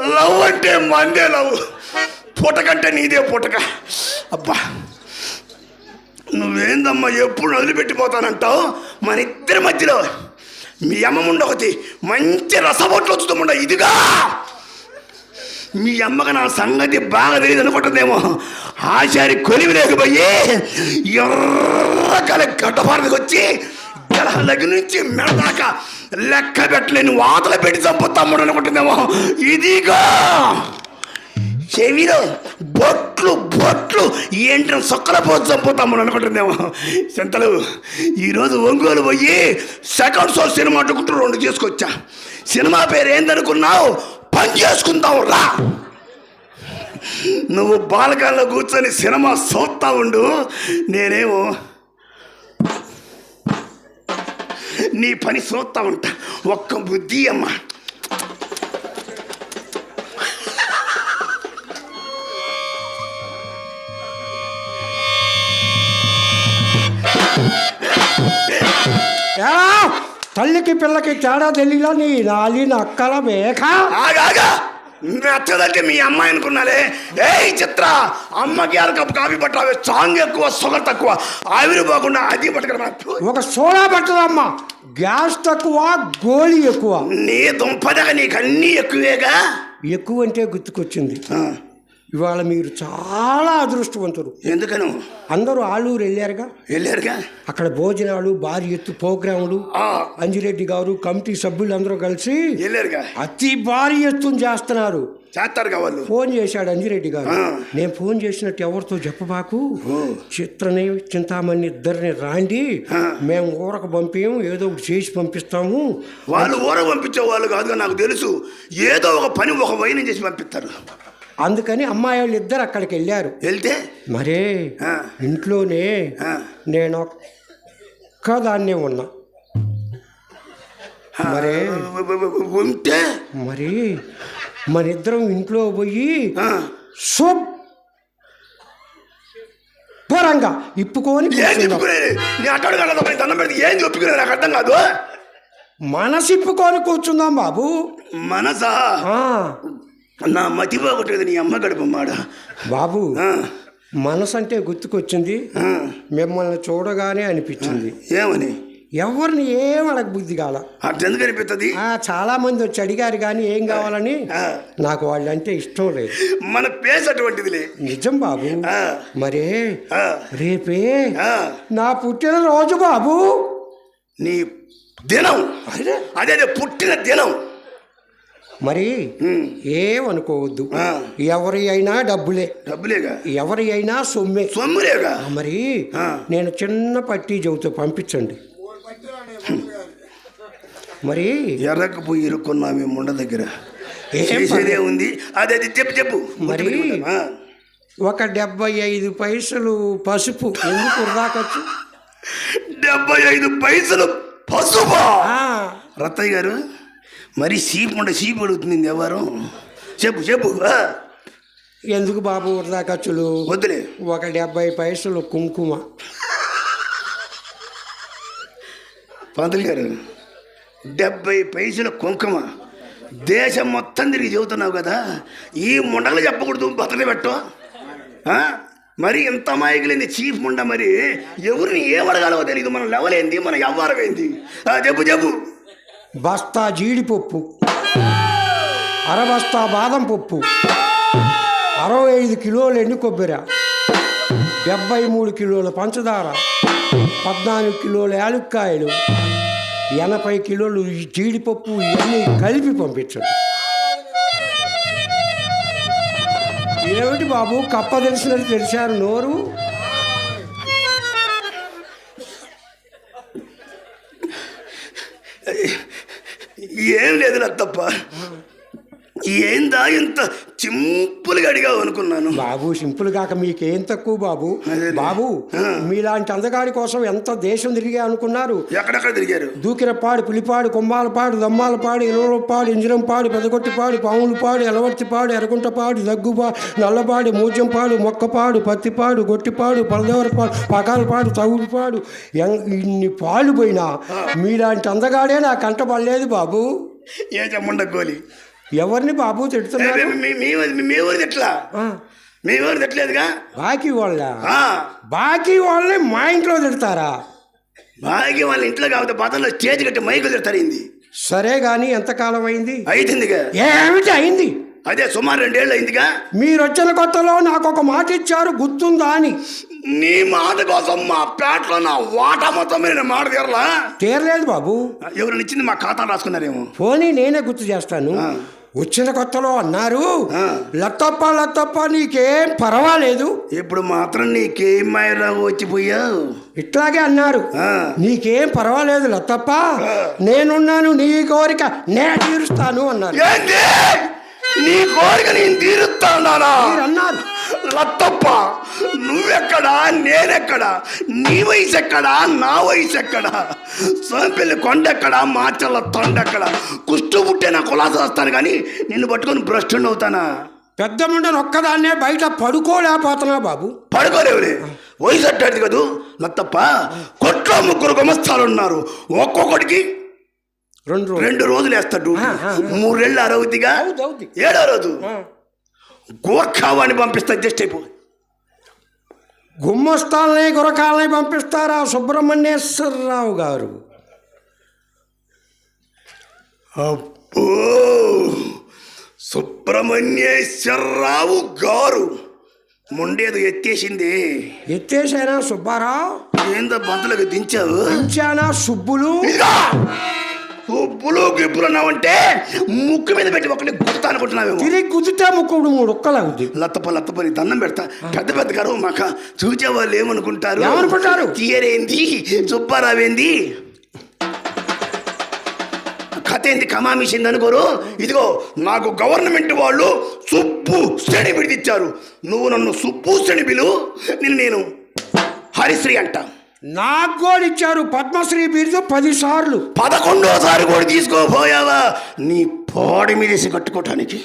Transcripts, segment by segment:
Love అంటే మందే love. పుటకంటే నీదే పుటక. అబ్బా నువ్వేందమ్మా ఎప్పుడు వదిలిపెట్టిపోతానంటావు? మన ఇద్దరి మధ్యలో మీ అమ్మముండ ఒకటి మంచి రసబొట్లు వచ్చుతుండ ఇదిగా. మీ అమ్మకి నా సంగతి బాగా తెలియదు అనుకుంటుందేమో. ఆచారి కొలివి లేకపోయి ఎర్రకల గడ్డపారదికి వచ్చి గలహలగి నుంచి మెడదాకా లెక్క పెట్టలేని వాతలు పెట్టి చంపుతాము అనుకుంటుందేమో. ఇదిగా! చెవిలో బొట్లు బొట్లు ఏంటి సొక్కల పోతు చంపుతాము అనుకుంటుందేమో. చింతలు ఈరోజు ఒంగోలు పోయి సెకండ్ షో సినిమా టుకుట్టు రెండు చేసుకొచ్చా. సినిమా పేరు ఏందనుకున్నావు? పని చేసుకుందాం రా. నువ్వు బాలకాల్లో కూర్చొని సినిమా చూస్తా ఉండు. నేనేమో నీ పని చూస్తా ఉంటా. ఒక్క బుద్ధి అమ్మా. తల్లికి పిల్లకి తేడా తెలియలా నీ నాలిన అక్కల మేక ఆగాగా నచ్చదంటే మీ అమ్మాయి అనుకున్నాలే. ఏ చిత్ర అమ్మకి ఆరు కప్పు కాఫీ పట్టాలి సాంగ్ ఎక్కువ షుగర్ తక్కువ ఆవిరి పోకుండా అది పట్టుకురా ఒక సోడా పట్టదమ్మా గ్యాస్ తక్కువ గోళీ ఎక్కువ. నీ దుంపదగ నీకు అన్నీ ఎక్కువేగా? ఎక్కువ అంటే గుర్తుకొచ్చింది ఇవాళ మీరు చాలా అదృష్టవంతులు. ఎందుకను? అందరూ ఆలూరు వెళ్ళారుగా? వెళ్ళారుగా? అక్కడ భోజనాలు భారీ ఎత్తు ప్రోగ్రాములు. ఆ, అంజిరెడ్డి గారు కమిటీ సభ్యులు అందరూ కలిసి వెళ్ళారుగా? అతి భారీ ఎత్తున చేస్తున్నారు. చేస్తారుగా వాళ్ళు. ఫోన్ చేశాడు అంజిరెడ్డి గారు. నేను ఫోన్ చేసినట్టు ఎవరితో చెప్పబాకు? చిత్రని చింతామణి ఇద్దరిని రాండి. మేము ఊరకు పంపాము ఏదో ఒకటి చేసి పంపిస్తాము. వాళ్ళు ఊర పంపించే వాళ్ళు కాదుగా నాకు తెలుసు. ఏదో ఒక పని ఒక వైనం చేసి పంపిస్తారు. అందుకని అమ్మాయి వాళ్ళు ఇద్దరు అక్కడికి వెళ్ళారు. వెళ్తే? మరే. ఇంట్లోనే నేను ఒక్కదాన్నే ఉన్నా. మరే. ఉంటే? మరి మన ఇద్దరం ఇంట్లో పోయి శుభ్రంగా ఇప్పుకొని ఏం నాకు అర్థం కాదు. మనసు ఇప్పుకొని కూర్చుందాం బాబు. మనసా? నా మతి పోగొట్టేది నీ అమ్మ గడుపు మాడ. బాబు మనసు అంటే గుర్తుకొచ్చింది. మిమ్మల్ని చూడగానే అనిపించింది. ఏమని? ఎవరిని ఏం బుద్ధి కాల? అర్థం అనిపిస్తుంది ఆ, చాలా మంది వచ్చి అడిగారు కానీ ఏం కావాలని. నాకు వాళ్ళంటే ఇష్టం లేదు. మన పేస్ అటువంటిదిలే. నిజం బాబు. మరే రేపే ఆ, నా పుట్టినరోజు బాబు. నీ దినం. అదే అదే పుట్టిన దినం. మరి ఏమనుకోవద్దు. ఎవరి అయినా డబ్బులే. డబ్బులేగా? ఎవరి అయినా సొమ్మే. సొమ్ములేగా? మరి. నేను చిన్న పట్టీ చెబుతూ పంపించండి. మరి ఎర్రకు పోయి ఇరుక్కున్నా మేము ముండ దగ్గర. చేసేదే ఉంది. అదే అది చెప్పు చెప్పు. మరి? ఒక డెబ్బై ఐదు పైసలు పసుపు. ఎందుకు ఖర్చు డెబ్బై ఐదు పైసలు పసుపా? రత్తయ్య గారు మరి సీపు ఉండే సీపు అడుగుతుంది ఎవరు చెప్పు చెప్పు ఎందుకు బాబు వృధా ఖర్చులు వద్దులే. ఒక డెబ్బై పైసలు కుంకుమ. పంతులు గారు డెబ్బై పైసల కుంకుమ. దేశం మొత్తం తిరిగి చెబుతున్నావు కదా ఈ ముండలు చెప్పకూడదు బతలు పెట్టు? మరి ఇంత మాయకులేంది చీఫ్ ముండ మరి ఎవరిని ఏం అడగాలో తెలియదు మన లెవెల్ ఏంది మన వ్యవహారం ఏంది చెప్పు చెప్పు. బస్తా జీడిపప్పు. అరబస్తా బాదం పప్పు. అరవై ఐదు కిలోలు ఎండు కొబ్బరి. డెబ్బై మూడు కిలోల పంచదార. పద్నాలుగు కిలోల యాలుక్కాయలు. ఎనభై కిలోలు జీడిపప్పు ఇవన్నీ కలిపి పంపించండి. ఏమిటి బాబు కప్ప తెలిసినది తెలిసారు నోరు? ఏం లేదు తప్ప ఏందా ఇంత సింపుల్గా అడిగావు అనుకున్నాను. బాబు సింపుల్ కాక మీకేం తక్కువ బాబు. బాబు. మీలాంటి అందగాడి కోసం ఎంత దేశం తిరిగా అనుకున్నారు? ఎక్కడెక్కడ తిరిగారు? దూకిరపాడు పులిపాడు కొమ్మాలపాడు దమ్మాలపాడు ఇలవలపాడు ఇంజనంపాడు పెదగొట్టిపాడు పాములపాడు ఎలవర్తిపాడు ఎరగుంటపాడు దగ్గుపాడు నల్లపాడు మూజంపాడు మొక్కపాడు పత్తిపాడు గొట్టిపాడు పలదేవరపాడు పకాలపాడు తవుడుపాడు. ఎం- ఇన్ని పాలు పోయినా మీలాంటి అందగాడే నా కంట పడలేదు బాబు. ఏ చెమ్మండ గోలి? ఎవరిని బాబు తిడుతున్నారు? మేమెవరిది ఎట్లా ఆ, మేమెవరు తిట్టలేదుగా? బాకీ వాళ్ళ? బాకీ వాళ్ళని మా ఇంట్లో తిడతారా? భాగ్యం వాళ్ళ ఇంట్లో కాకపోతే పదంలో స్టేజ్ కట్టి మైకులు తిడతారింది? సరే గాని ఎంతకాలం అయింది? అయితుందిగా. ఏమిటి అయింది? అదే సుమారు రెండేళ్ళు అయిందిగా. మీరు వచ్చిన కొత్తలో నాకు ఒక మాట ఇచ్చారు గుర్తుందా అని. నీ మాట కోసం మా పేటలో నా వాటా మొత్తం నేను మాట తీరలా? తీరలేదు బాబు. ఎవరిని ఇచ్చింది మా ఖాతా రాసుకున్నారేమో. పోనీ నేనే గుర్తు చేస్తాను. వచ్చిన కొత్తలో అన్నారు. లత్తప్ప లత్తప్ప నీకేం పర్వాలేదు. ఇప్పుడు మాత్రం నీకేం మాయరావు వచ్చిపోయావు? ఇట్లాగే అన్నారు. నీకేం పర్వాలేదు లత్తప్ప నేనున్నాను నీ కోరిక నే తీరుస్తాను అన్నారు. నీ కోరిక నేను తీరుస్తానా అన్నారు లత్తప్ప నువ్వెక్కడా? నేనెక్కడా? నీ వయసు ఎక్కడా నా వయసు ఎక్కడా సోంపల్లి కొండెక్కడా? మాచల్ల తొండెక్కడా? కుష్టు పుట్టే నా కులాస వస్తాను కానీ నిన్ను పట్టుకొని భ్రష్టుని అవుతానా పెద్ద ముండను ఒక్కదాన్నే బయట పడుకోలేకపోతున్నా బాబు. పడుకోలేవులే. వయసు అట్టాడు కదూ? లత్తప్ప కొట్లో ముగ్గురు గుమస్తాలు ఉన్నారు ఒక్కొక్కడికి రెండు రోజులు. రెండు రోజులు వేస్తాడు మూడేళ్ళు అవుదు. ఏడో రోజు ఆ. గోర్ఖావాణి పంపిస్తా అడ్జస్ట్ అయిపో గుమ్మస్తాలని గురకాలని పంపిస్తారా సుబ్రహ్మణ్యేశ్వరరావు గారు? అబ్బో! సుబ్రహ్మణ్యేశ్వరరావు గారు మొండేదో ఎత్తేసింది. ఎత్తేసానా సుబ్బారావు? ఏందో బంతులకు దించావు. ఉంచానా సుబ్బులు? సుబ్బులు గిబ్బులు అన్నావంటే ముక్కు మీద పెట్టి ఒకటి గుర్తా అనుకుంటున్నావేమో. తిరిగి కుదితే ముక్కుడు మూడు ఒక్కలవుద్ది లత్తప లత్తప నీ దండం పెడతా. పెద్ద పెద్ద గారు మాక చూచే వాళ్ళు ఏమనుకుంటారు? ఏమనుకుంటారు? తీయరేంది? సుబ్బారావేంది? కథ ఏంది కమామిసింది అనుకోరు? ఇదిగో నాకు గవర్నమెంట్ వాళ్ళు సుబ్బు శ్రేణి విడిదిచ్చారు. నువ్వు నన్ను సుబ్బు శ్రేణి నిన్ను నేను హరిశ్రీ అంట. నాకు కూడా ఇచ్చారు పద్మశ్రీ బిరుదు పది సార్లు పదకొండోసారి కూడా తీసుకోపోయావా నీ పాడి మీద కట్టుకోవటానికి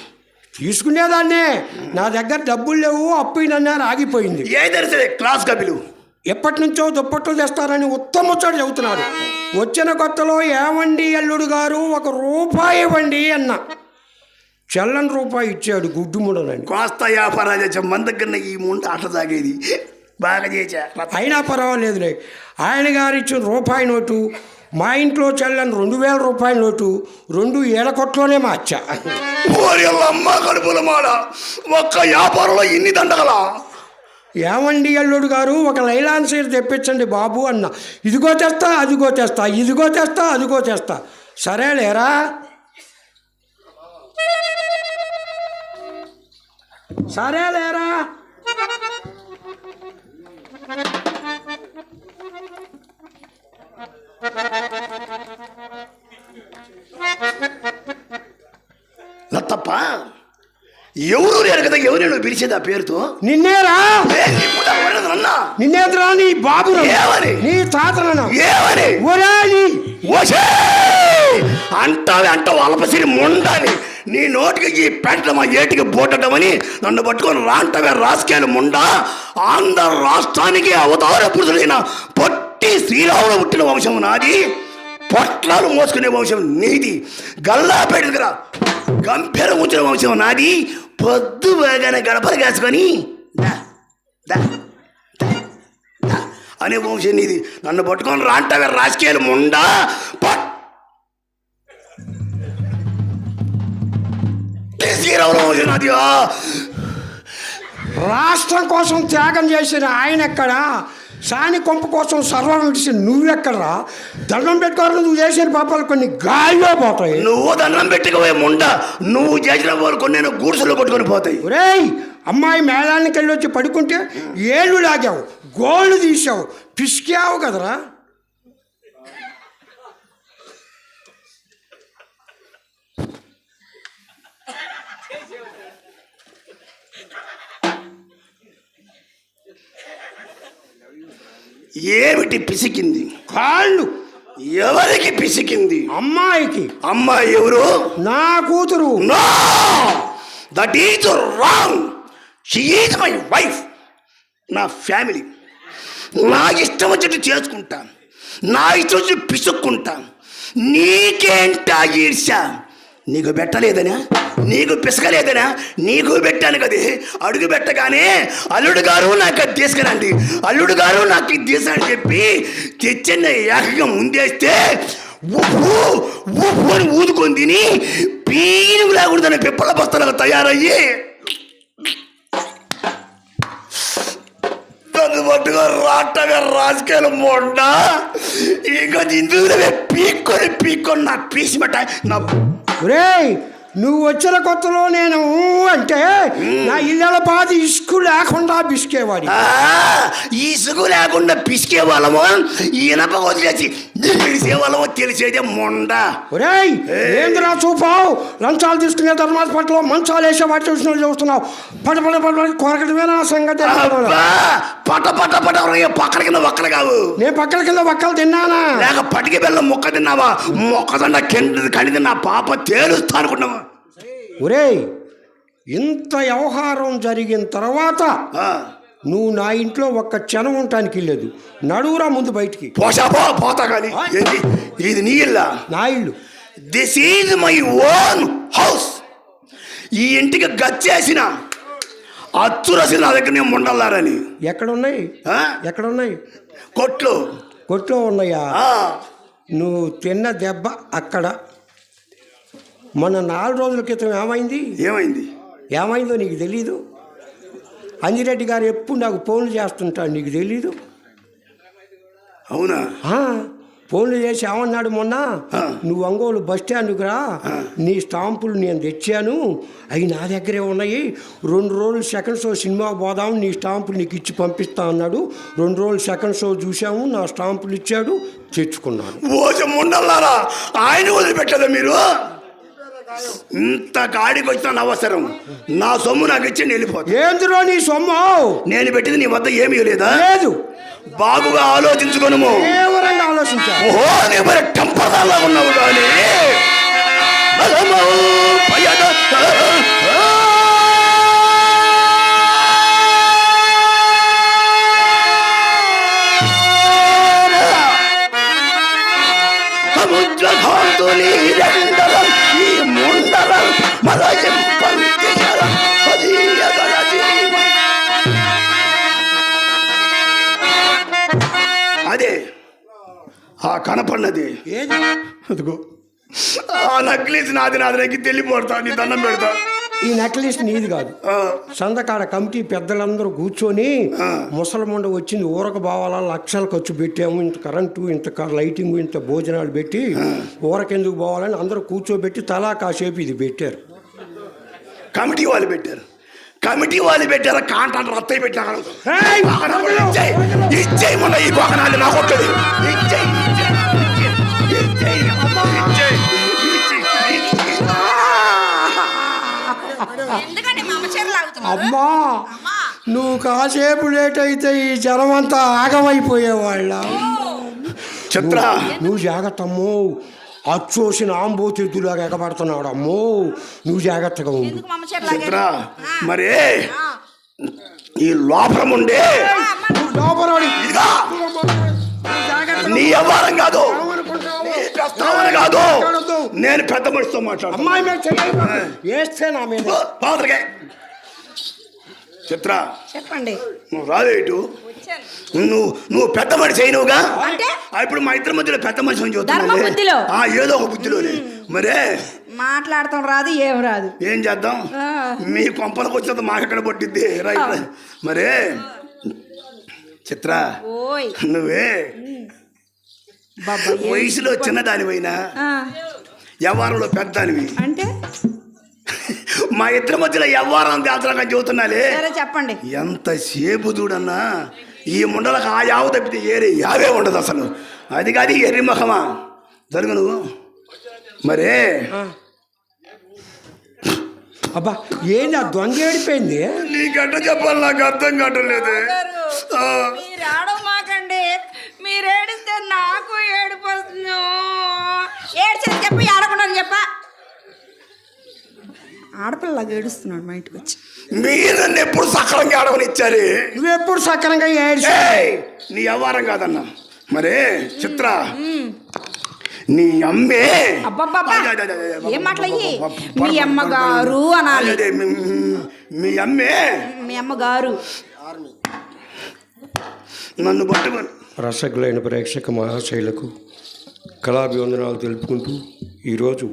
తీసుకునేదాన్నే. నా దగ్గర డబ్బులు లేవు అప్పు నన్నారు ఆగిపోయింది. ఏదైనా సరే క్లాస్ కబిలు? ఎప్పటి నుంచో దుప్పట్లు తెస్తారని ఉత్తముచ్చడు చెబుతున్నారు వచ్చిన కొత్తలో ఏమండి అల్లుడు గారు? ఒక రూపాయి ఇవ్వండి అన్న. చెల్లని రూపాయి ఇచ్చాడు గుడ్డుముడనని కోస్త వ్యాపారాలు చేసా మన దగ్గర ఈ ముండ ఆట సాగేది. బాగా చేసా అయినా పర్వాలేదులే. ఆయన గారు ఇచ్చిన రూపాయి నోటు మా ఇంట్లో చెల్లని రెండు వేల రూపాయల నోటు రెండు ఏళ్ళ కొట్లోనే మార్చా. ఓరి అమ్మ కడుపుల మాడ ఒక్క వ్యాపారంలో ఇన్ని దండగలా ఏమండి అల్లుడు గారు ఒక లైలాన్ సీర తెప్పించండి బాబు అన్న. ఇదిగో తెస్తా అదిగో తెస్తా ఇదిగో తెస్తా అదిగో తెస్తా. సరే లేరా సరే లేరా లత్తప్ప ఎవరు లేరు కదా ఎవరు పిలిచేది ఆ పేరుతో? నిన్నేరా? నిన్నేదిరా నీ బాబు? నీ తాతలను ఏమని అంటావి అంటావు అల్పసిరి ముండాలి నీ నోటికి ఈ పెట్టడం ఆ ఏటికి బోటమని నన్ను పట్టుకొని రాంటవే రాసుకేలు ముండా? ఆంధ్ర రాష్ట్రానికి అవతార పురుషులైన పొట్టి శ్రీరాముడు పుట్టిన వంశం నాది. పొట్లాలు మోసుకునే వంశం నీది. గల్లాపేట దగ్గర గంభీర ఉంచిన వంశం నాది. పొద్దు బాగానే గడపలు కాసుకొని దా, దా, అనే వంశం నీది. నన్ను పట్టుకొని రాంటవే రాజకీయాలు ముండా? పట్ రాష్ట్రం కోసం త్యాగం చేసిన ఆయన ఎక్కడ? సాని కొంప కోసం సర్వం విడిచి నువ్వెక్కడరా దండం పెట్టుకోవాలి నువ్వు చేసిన పాపాలు కొన్ని గాలిలో పోతాయి. నువ్వు దండం పెట్టుకోవే ముండ. నువ్వు చేసిన వాళ్ళు నేను గూడుసులో కొట్టుకొని పోతాయి. ఒరేయ్ అమ్మాయి మేళానికి వెళ్ళి వచ్చి పడుకుంటే ఏళ్ళు లాగావు గోళ్ళు తీసావు పిసికావు కదరా. ఏమిటి పిసికింది? కాళ్ళు. ఎవరికి పిసికింది? అమ్మాయికి. అమ్మాయి ఎవరు? నా కూతురు. No! That is wrong she is my wife నా ఫ్యామిలీ నా ఇష్టం వచ్చినట్టు చేసుకుంటాను నా ఇష్టం వచ్చి పిసుక్కుంటాను నీకేంటా ఈర్ష నీకు పెట్టలేదనా? నీకు పిసకలేదనా? నీకు పెట్టాను కదా. అడుగు పెట్టగానే అల్లుడు గారు నాకు అది తీసుకురండి. అల్లుడు గారు నాకు ఇది తీసుకుని చెప్పి తెచ్చిన ఏకంగా ముందేస్తే ఉప్పు ఉప్పు అని ఊదుకొని తిని పీనుగు లేకుండా పిప్పల బస్తలకు తయారయ్యి దాన్ని పట్టుగా రాటగా రాజకీయాలు మొండ. ఇంకా ఇందులో పీక్కొని పీక్కొని నా పీసి మట నా ఒరేయ్ నువ్వు వచ్చిన కొత్తలో నేను అంటే నా ఇళ్ళ పాత ఇసుకు లేకుండా బిసుకేవాడి ఆ, ఇసుగు లేకుండా పిసికే వాళ్ళము ఇనప వదిలేసి తెలిసే వాళ్ళము తెలిసేదే మొండ. ఒరేయ్ ఏంద్రా చూపావు లంచాలు తీసుకునే ధర్మాల పట్ల మంచాలు వేసే వాటి చూసిన చూస్తున్నావు. పడ పడ పడ కొరకటమే నా సంగతి పట పట పట పక్కన కింద ఒక్కలు కావు. నేను పక్కల కింద ఒక్కలు తిన్నానా? లేక పటికి బెల్లం మొక్క తిన్నావా? మొక్కదండ కింద కడిది నా పాప తేలుస్తా అనుకున్నావా ఒరేయ్ ఇంత వ్యవహారం జరిగిన తర్వాత నువ్వు నా ఇంట్లో ఒక్క క్షణం ఉండటానికి లేదు నడువురా ముందు బయటికి. పోతా కానీ ఇది నీ ఇల్లా? నా ఇల్లు. This is my own house ఈ ఇంటికి గచ్చేసిన అచ్చు రసి నా దగ్గర నేను ఉండల్లారని. ఎక్కడున్నాయి? ఆ? ఎక్కడున్నాయి? కొట్లు. కొట్లో ఉన్నాయా? ఆ, నువ్వు తిన్న దెబ్బ అక్కడ. మన నాలుగు రోజుల క్రితం ఏమైంది? ఏమైంది? ఏమైందో నీకు తెలీదు. అంజిరెడ్డి గారు ఎప్పుడు నాకు ఫోన్లు చేస్తుంటాడు నీకు తెలీదు. అవునా? ఫోన్లు చేసి ఏమన్నాడు మొన్న. నువ్వు ఒంగోలు బస్ స్టాండ్కి రా. నీ స్టాంపులు నేను తెచ్చాను. అవి నా దగ్గరే ఉన్నాయి. రెండు రోజులు సెకండ్ షో సినిమా పోదాం నీ స్టాంపులు నీకు ఇచ్చి పంపిస్తా అన్నాడు. రెండు రోజులు సెకండ్ షో చూసాము నా స్టాంపులు ఇచ్చాడు తెచ్చుకున్నాను. ఆయన వదిలిపెట్టదా మీరు? ఇంత కాడికి వచ్చిన అవసరం నా సొమ్ము నాకు ఇచ్చి వెళ్ళిపోతా ఏందిరో నీ సొమ్ము నేను పెట్టింది నీ వద్ద ఏమీ లేదా లేదు బాగుగా ఆలోచించుకోను తీవ్రంగా ఆలోచించా ఓహో నీ మరి టెంపర్లా ఉన్నావు కానీ బలము భయద సముద్రధాంతుని అదే ఆ కనపడినది. ఏది? అదిగో. ఆ నక్లీస్ నాది నాది నాకు తెలియపోడతా నీ దండం పెడతా. ఈ నెక్లెస్ నీది కాదు. సందకాడ కమిటీ పెద్దలందరూ కూర్చొని. ముసలముండ వచ్చింది ఊరక బావాలా లక్షలు ఖర్చు పెట్టాము ఇంత కరెంటు ఇంత లైటింగ్ ఇంత భోజనాలు పెట్టి ఊరకెందుకు పోవాలని అందరూ కూర్చోబెట్టి తలా కాసేపు ఇది పెట్టారు. కమిటీ వాళ్ళు పెట్టారు. కమిటీ వాళ్ళు పెట్టారు కాంటాన్ని రత్తయ్య పెట్టారు ఈ గోకనాలు నా కొట్టది ఇచ్చేయి, అమ్మ నువ్వు కాసేపు లేట్ అయితే ఈ జనం అంతా ఆగమైపోయేవాళ్ళ. చిత్ర. నువ్వు జాగ్రత్త అమ్మో. అచ్చోసిన ఆంబోతిద్దులాగా ఎగబడుతున్నాడు అమ్మో. నువ్వు జాగ్రత్తగా ఉండు. చీరలు చిత్ర మరి. ఈ లోపలం ఉండే. నీ వ్యవహారం కాదు? నీ ప్రస్తావన కాదు. నేను పెద్ద మనిషితో మాట్లాడు అమ్మాయి మీద చెయ్యి వేస్తే నా మీద. పాత్రకే. చిత్ర చెప్పండి. నువ్వు వచ్చాను. నువ్వు నువ్వు పెద్ద మనిషి అయినవుగా? అంటే? ఆ, ఇప్పుడు మా ఇద్దరి మధ్యలో పెద్ద మనిషి అని ధర్మ బుద్ధిలో. ఆ ఏదో ఒక బుద్ధిలోనే. మరే? మాట్లాడతాం రాదు ఏం రాదు. ఏం చేద్దాం. మీ కొంపలకు వచ్చినంత మాకెక్కడ పట్టిద్ది? రైట్. మరే? చిత్ర ఓయ్. నువ్వే? వయసులో చిన్నదానివైనా? ఆ, వ్యవహారంలో పెద్దదానివి. అంటే? మా ఇద్దరి మధ్యలో వ్యవహారం తేల్చడానికి చెబుతున్నాలే. చెప్పండి. ఎంతసేపు చూడన్నా ఈ ముండలకు ఆ యావ తప్పితే ఏరే యావే ఉండదు అసలు. అది కాదు ఎర్రి ముఖమా జరుగు నువ్వు. మరే. అబ్బా ఏంది ఆ దొంగ ఏడిపోయింది? నీకంట చెప్పాలి నాకు అర్థం కావట్లేదు ఆ, మీరు ఏడిస్తే నాకు ఏడుపు వస్తుంది ఏడ్చేది చెప్పి ఆడకుండా చెప్ప ఆడపిల్లలాగా ఏడుస్తున్నాడు మా ఇంటికి వచ్చి. మీరు నన్ను ఎప్పుడు సక్రంగా ఆడవనిచ్చారు నువ్వు ఎప్పుడు సక్రంగా ఏడ్చా నీ వ్యవహారం కాదన్నా. మరే చిత్ర. నీ అమ్మే. అబ్బబ్బబ్బా. ఏం మాటలయ్యి? మీ అమ్మగారు అనాలి. మీ అమ్మే. మీ అమ్మగారు. నన్ను పట్టుకొని. రసగులైన ప్రేక్షక మహాశైలకు కళాభివందనాలు తెలుపుకుంటూ ఈరోజు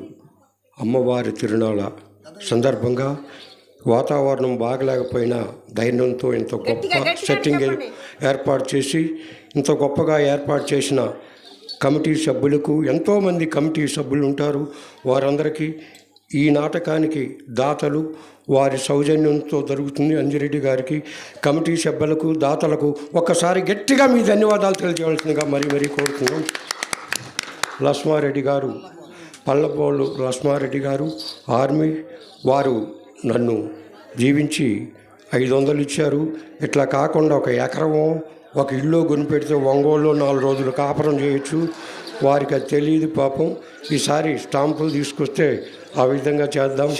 అమ్మవారి తిరునాళ సందర్భంగా వాతావరణం బాగలేకపోయినా ధైర్యంతో ఇంత గొప్ప సెట్టింగ్. ఏర్పాటు చేసి ఇంత గొప్పగా ఏర్పాటు చేసిన కమిటీ సభ్యులకు ఎంతోమంది కమిటీ సభ్యులు ఉంటారు. వారందరికీ ఈ నాటకానికి దాతలు వారి సౌజన్యంతో జరుగుతుంది. అంజిరెడ్డి గారికి కమిటీ సభ్యులకు దాతలకు ఒక్కసారి గట్టిగా మీ ధన్యవాదాలు తెలియజేయవలసిందిగా మరీ మరీ కోరుతున్నాం. లక్ష్మారెడ్డి గారు పల్లపోళ్ళు లక్ష్మారెడ్డి గారు ఆర్మీ వారు నన్ను జీవించి ఐదు వందలు ఇచ్చారు. ఇట్లా కాకుండా ఒక ఎకరమో ఒక ఇల్లు కొనిపెడితే ఒంగోలులో నాలుగు రోజులు కాపురం చేయొచ్చు. వారికి అది తెలియదు పాపం. ఈసారి స్టాంపులు తీసుకొస్తే ఆ విధంగా చేద్దాం.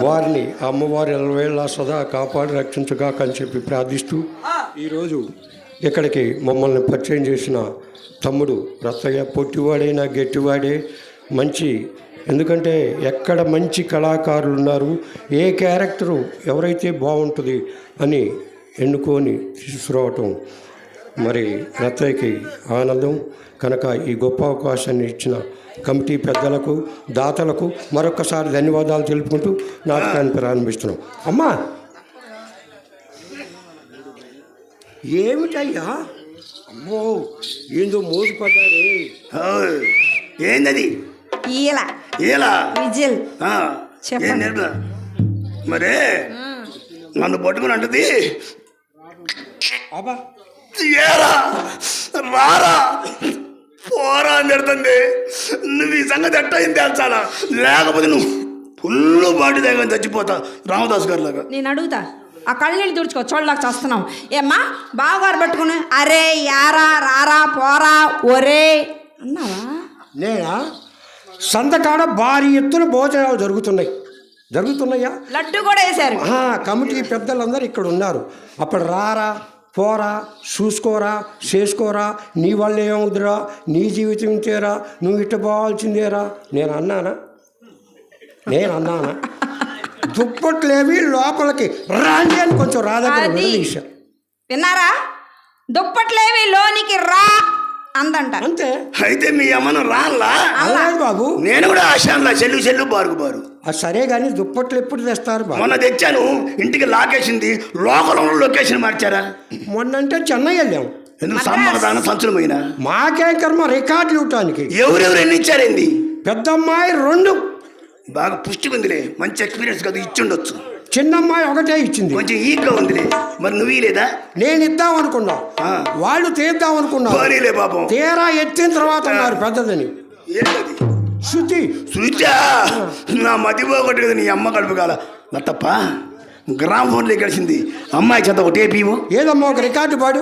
వారిని అమ్మవారి ఎల్లవేళ సదా కాపాడి రక్షించగాక అని చెప్పి ప్రార్థిస్తూ ఈరోజు ఇక్కడికి మమ్మల్ని పరిచయం చేసిన తమ్ముడు రత్తయ్య పొట్టివాడైనా గట్టివాడే మంచి. ఎందుకంటే ఎక్కడ మంచి కళాకారులు ఉన్నారు ఏ క్యారెక్టరు ఎవరైతే బాగుంటుంది అని ఎన్నుకొని తీసుకురావటం. మరి రత్తయ్యకి ఆనందం కనుక ఈ గొప్ప అవకాశాన్ని ఇచ్చిన కమిటీ పెద్దలకు దాతలకు మరొకసారి ధన్యవాదాలు తెలుపుకుంటూ నాటకాన్ని ప్రారంభిస్తున్నాం. అమ్మా! ఏమిటయ్యా? అమ్మో ఏందో మోసపడ్డారే ఏందది? ఈల. ఇలా విజిల్. ఆ, చెప్పండి. ఏం నేర్పా? మరే నన్ను పట్టుకుని అంటది. అబ్బా. ఏరా రారా. పోరా అని తిడుతుంది. నువ్వు ఈ సంగతి ఎట్టయింది తేల్చాలా? లేకపోతే నువ్వు ఫుల్ బాడీ దగ్గర చచ్చిపోతా. రామదాస్ గారి లాగా నేను అడుగుతా. ఆ కళ్ళనీళ్ళు తుడుచుకో చూడలేక చేస్తున్నాం ఏమ్మా బావగారు పట్టుకుని అరే యారా రారా పోరా ఒరే అన్నావా? నేనా? సంతకాడ భారీ ఎత్తున భోజనాలు జరుగుతున్నాయి. జరుగుతున్నాయా? లడ్డు కూడా వేశారు. కమిటీ పెద్దలందరూ ఇక్కడ ఉన్నారు. అప్పుడు రారా పోరా చూసుకోరా చేసుకోరా నీ వల్ల ఏమవుతురా నీ జీవితం ఇంతేరా? నువ్వు ఇట్ట పోవాల్సిందేరా? నేను అన్నానా? నేను అన్నానా? దుప్పట్లేవి లోపలికి. రాండి అని కొంచెం. విడదీశా విన్నారా? దుప్పట్లేవి లోనికి రా అందంట అంతే. అయితే మీ అమ్మను రాన్లా? అలాగే బాబు. నేను కూడా ఆశాన్లా చెల్లు చెల్లు బారుకు బారు. అది సరే కానీ దుప్పట్లు ఎప్పుడు తెస్తారు బాబు? మొన్న తెచ్చాను. ఇంటికి లాకేసింది లోకల్ లొకేషన్ మార్చారా? మొన్నంటే చెన్నై వెళ్ళాం. ఎందుకు సమ్మదాన సంచులు పోయినా మాకేం కర్మ రికార్డులు ఇవ్వటానికి. ఎవరెవరు ఎన్ని ఇచ్చారేంది? పెద్దమ్మాయి రెండు. బాగా పుష్టిగా ఉందిలే. మంచి ఎక్స్పీరియన్స్ కదా ఇచ్చుండొచ్చు. చిన్నమ్మాయి ఒకటే ఇచ్చింది. కొంచెం ఈగ్గా ఉందిలే. మరి నువ్వు లేదా నేను ఇద్దాం అనుకున్నా. వాళ్ళు తీద్దాం అనుకున్నారు. పోనీలే పాపం. తీరా ఎత్తిన తర్వాత అన్నారు పెద్దదని. ఏంటది? శృతి. సుజా నా మతి పోగొట్టు కదా నీ అమ్మ కడుపు కాల. లత్తప్ప గ్రామ్ ఫోన్లో కలిసింది. అమ్మాయి చేత ఒకటే పీవు. ఏదమ్మా ఒక రికార్డు పాడు.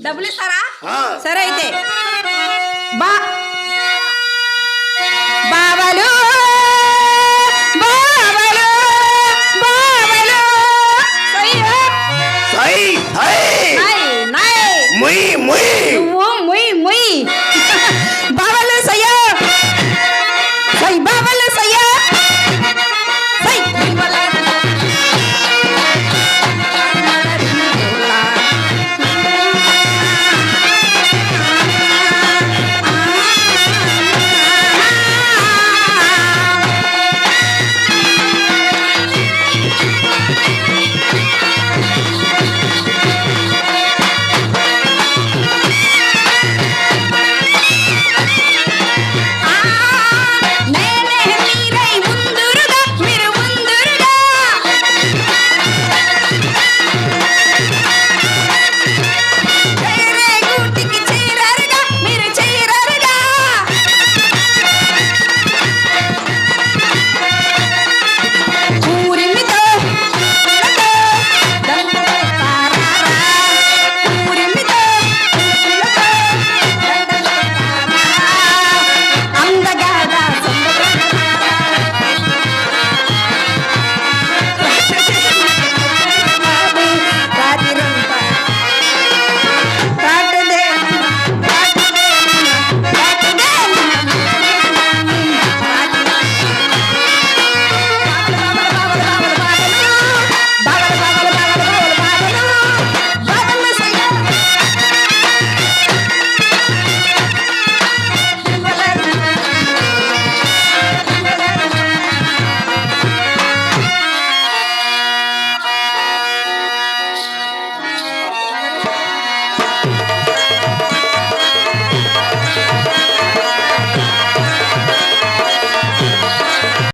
డబ్బులు ఇస్తారా. సరే అయితే. బా. బావలు Bye!